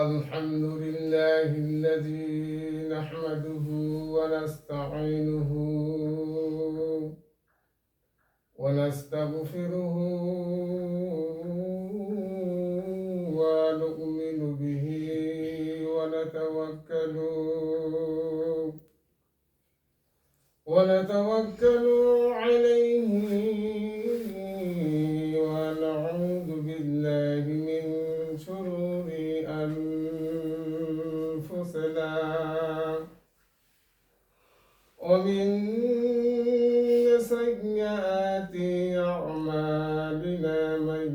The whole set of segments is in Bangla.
الحمد لله الذي نحمده ونستعينه ونستغفره ومن سيئات أعمالنا من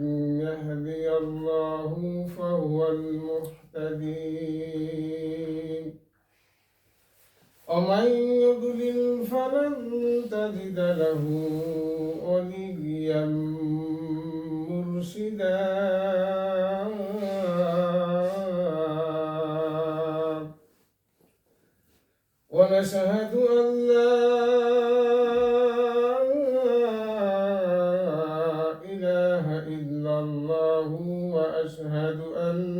يهدي الله فهو المهتدي ومن يضلل فلن تجد له وليا مرشدا. ونشهد أن وأشهد أن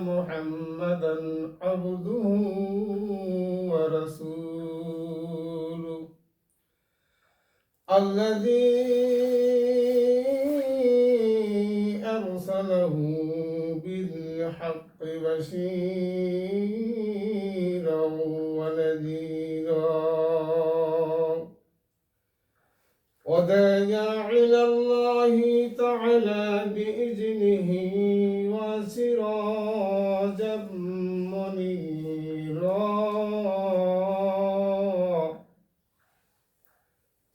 محمدا عبده ورسوله. الذي أرسله بالحق بشيرا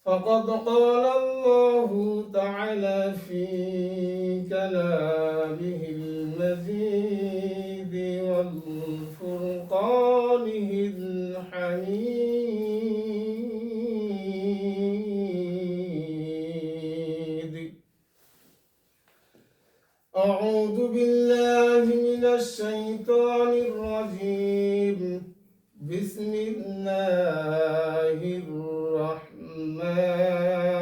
فقد قال الله تعالى في كلامه المجيد والفرقانه الحميد. أعوذ بالله من الشيطان الرجيم. بسم الله الرحمن let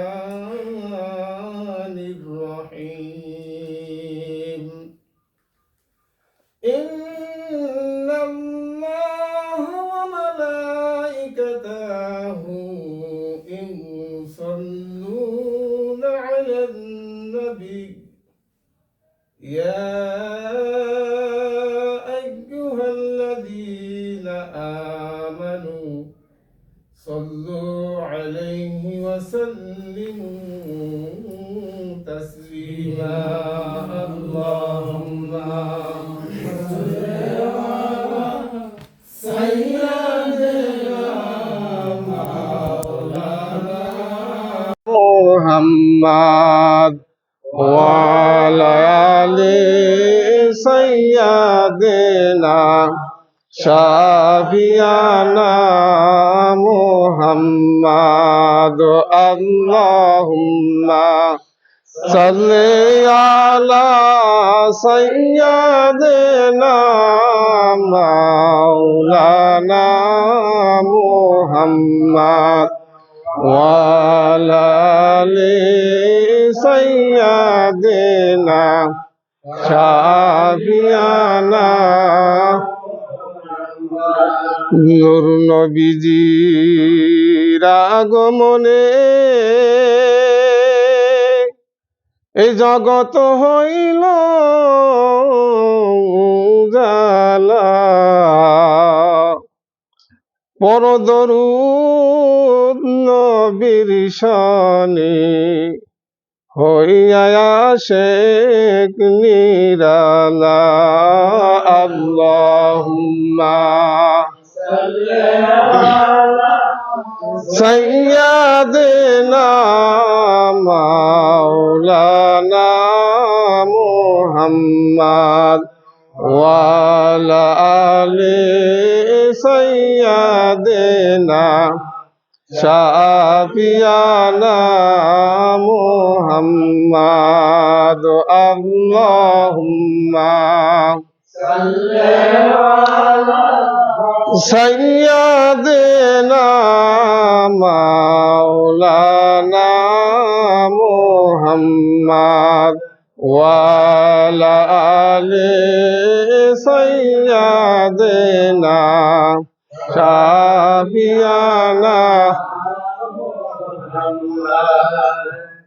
صلوا عليه وسلموا تسليما اللهم صل على سيدنا مولانا محمد وعلى آل سيدنا সাবিয়ানা মুহাম্মাদ আল্লাহুম্মা সাল্লি আলা সাইয়্যিদিনা মাওলানা মুহাম্মাদ ওয়ালালি সাইয়্যিদিনা সাবিয়ানা নূর নবীজির আগমনে এই জগত হইল জালা পরদরুদ নবীর শানে হইয়া শেখ নিরালা আল্লাহুম্মা। সৈয়াদনা মাওলানা মুহাম্মদ ওয়ালা আলি সৈয়াদনা শাফিয়ানা মুহাম্মাদ আল্লাহুম্মা। সাইয়াদেনা মাওলানা মুহাম্মাদ ওয়ালা আলি সাইয়াদেনা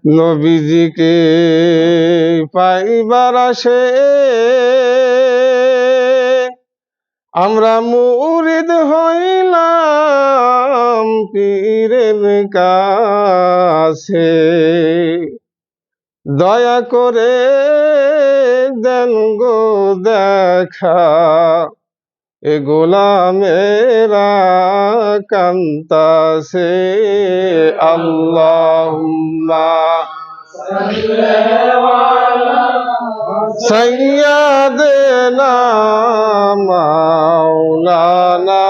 নবীজিকে পাইবার আসে। আমরা মুরিদ হইলাম পীরের কাছে। দয়া করে দেন গো দেখা। এ গোলামেরা কান্তাসে আল্লাহুম্মা। সৈয়াদেনা মাওলানা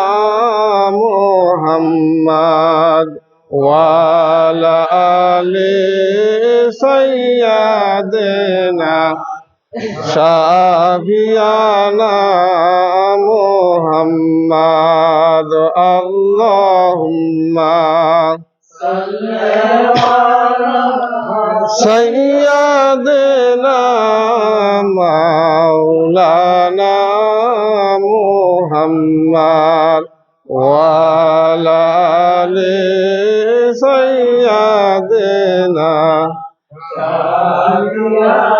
মোহাম্মদ। ওয়ালা আলে সৈয়াদেনা সাবিয়ানা মোহাম্মদ আল্লাহুম্মা সৈয়াদেনা মাওলানা মোহাম্মদ ওয়ালালে সৈয়াদেনা সাবিয়ানা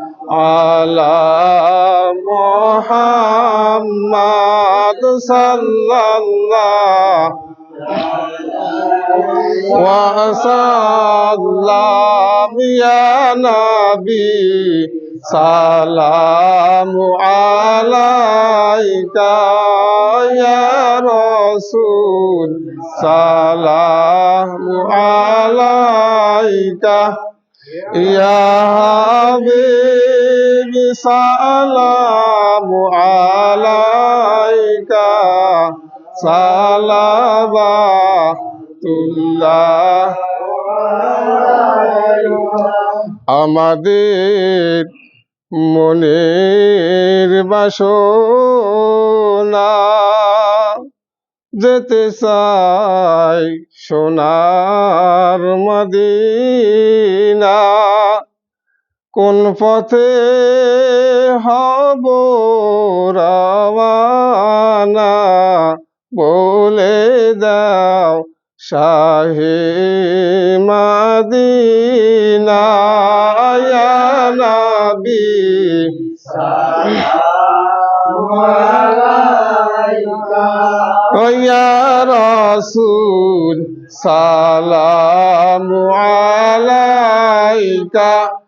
على محمد صلى الله وسلم يا نبي سلام عليك يا رسول سلام عليك يا সালাম আলাইকা সালাবা তুল্লাহ আমাদের মনের বাসনা যেতে চাই সোনার মদিনা। কোন পথে হব রওয়ানা? বলে দাও শাহে মাদিনা নবী। রাসূল সালামু আলাইকা।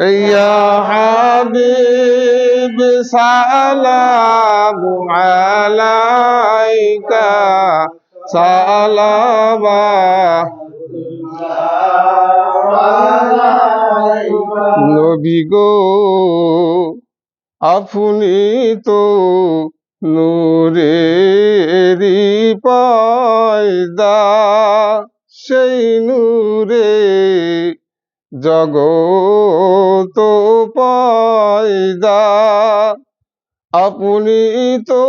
ইয়া হাবিব সালামু আলাইকা সালামা। নবী আপনি তো নূরেরি পয়দা সেই নূরে জগত পয়দা আপনি তো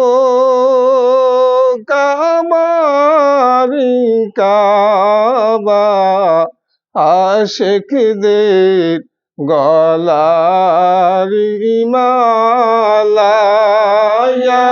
কামারি কাবা আশেকদের গলারি মালা ইয়া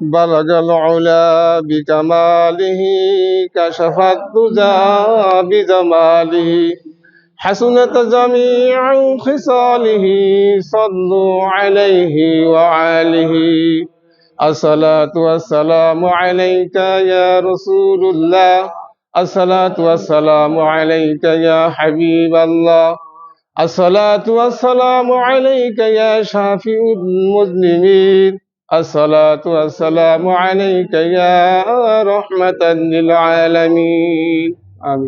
بلغ العلا بكماله كشف الدجى بجماله حسنت جميع خصاله صلوا عليه وعاله الصلاة والسلام عليك يا رسول الله الصلاة والسلام عليك يا حبيب الله الصلاة والسلام عليك يا شافي المذنبين الصلاة والسلام عليك يا رحمة للعالمين. آمين.